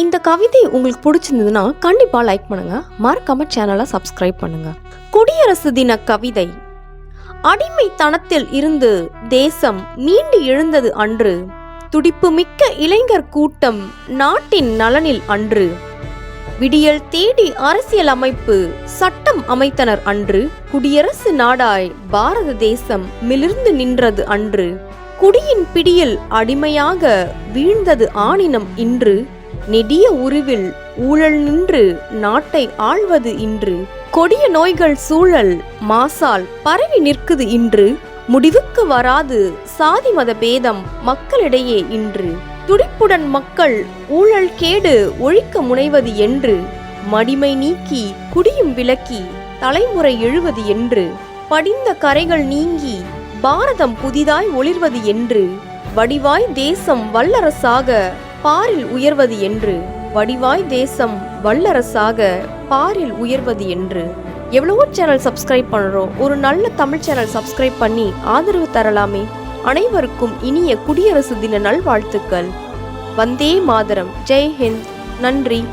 இந்த கவிதை உங்களுக்கு பிடிச்சிருந்ததுன்னா கண்டிப்பாக லைக் பண்ணுங்க. மறக்காம சேனலை சப்ஸ்கிரைப் பண்ணுங்க. குடியரசு தின கவிதை. அடிமைத்தனத்தில் இருந்து தேசம் மீண்டு எழுந்தது அன்று. துடிப்புமிக்க இளைஞர் கூட்டம் நாட்டின் நலனில் அன்று. விடியல் தேடி அரசியல் அமைப்பு சட்டம் அமைத்தனர் அன்று. குடியரசு நாடாய் பாரத தேசம் மிளிர்ந்து நின்றது அன்று. குடியின் பிடியில் அடிமையாக வீழ்ந்தது ஆணினம் இன்று. நெடிய உருவில் ஊழல் நின்று நாட்டை ஆள்வது இன்று. கொடிய நோய்கள் சூழல் மாசால் பரவி நிற்குது இன்று. முடிவுக்கு வராது சாதி மத பேதம் மக்களிடையே இன்று. துடிப்புடன் மக்கள் ஊழல் கேடு ஒழிக்க முனைவது என்று. மடிமை நீக்கி குடியும் விலக்கி தலைமுறை எழுவது என்று. படிந்த கரைகள் நீங்கி பாரதம் புதிதாய் ஒளிர்வது என்று. வடிவாய் தேசம் வல்லரசாக பாரில் உயர்வது என்று வடிவாய் தேசம் வல்லரசாக பாரில் உயர்வது என்று. எவ்வளவோ சேனல் சப்ஸ்கிரைப் பண்ணுறோம் ஒரு நல்ல தமிழ் சேனல் சப்ஸ்கிரைப் பண்ணி ஆதரவு தரலாமே. அனைவருக்கும் இனிய குடியரசு தின நல்வாழ்த்துக்கள். வந்தே மாதரம். ஜெய் ஹிந்த். நன்றி.